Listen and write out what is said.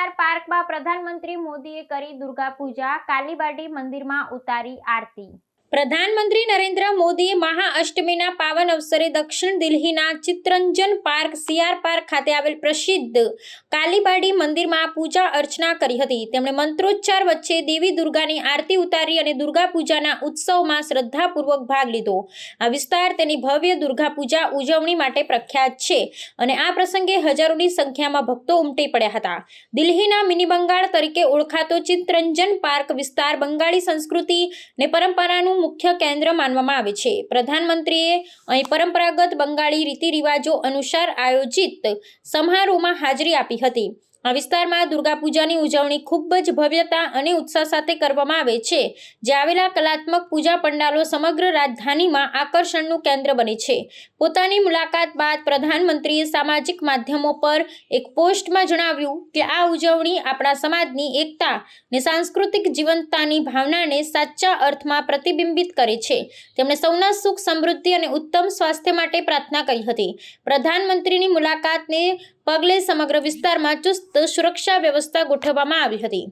CR પાર્કમાં પ્રધાનમંત્રી મોદીએ કરી દુર્ગા પૂજા કાલીબાડી મંદિરમાં ઉતારી આરતી. પ્રધાનમંત્રી નરેન્દ્ર મોદીએ મહાઅષ્ટમીના પાવન અવસરે દક્ષિણ દિલ્હીના ચિત્તરંજન પાર્ક, સીઆર પાર્ક ખાતે આવેલ પ્રસિદ્ધ કાલીબાડી મંદિરમાં પૂજા અર્ચના કરી હતી. તેમણે મંત્રોચ્ચાર વચ્ચે દેવી દુર્ગાની આરતી ઉતારી અને દુર્ગા પૂજાના ઉત્સવમાં શ્રદ્ધાપૂર્વક ભાગ લીધો. આ વિસ્તાર તેની ભવ્ય દુર્ગા પૂજા ઉજવણી માટે પ્રખ્યાત છે અને આ પ્રસંગે હજારોની સંખ્યામાં ભક્તો ઉમટી પડ્યા હતા. દિલ્હીના મિની બંગાળ તરીકે ઓળખાતો ચિત્તરંજન પાર્ક વિસ્તાર બંગાળી સંસ્કૃતિ ને પરંપરાનું મુખ્ય કેન્દ્ર માનવામાં આવે છે. પ્રધાનમંત્રીએ અહીં પરંપરાગત બંગાળી રીતિ રિવાજો અનુસાર આયોજિત સમારોહમાં હાજરી આપી હતી. આ વિસ્તારમાં દુર્ગા પૂજાની ઉજવણી ખૂબ જ ભવ્યતા અને ઉત્સાહ સાથે કરવામાં આવે છે, જે આવેલા કલાત્મક પૂજા પંડાલો સમગ્ર રાજધાનીમાં આકર્ષણનું કેન્દ્ર બને છે. પોતાની મુલાકાત બાદ પ્રધાનમંત્રીએ સામાજિક માધ્યમો પર એક પોસ્ટમાં જણાવ્યું કે આ ઉજવણી આપણા સમાજની એકતા ને સાંસ્કૃતિક જીવંતતાની ભાવનાને સાચા અર્થમાં પ્રતિબિંબિત કરે છે. તેમણે સૌના સુખ, સમૃદ્ધિ અને ઉત્તમ સ્વાસ્થ્ય માટે પ્રાર્થના કરી હતી. પ્રધાનમંત્રીની મુલાકાતને પગલે સમગ્ર વિસ્તારમાં ચુસ્ત સુરક્ષા વ્યવસ્થા ગોઠવવામાં આવી હતી.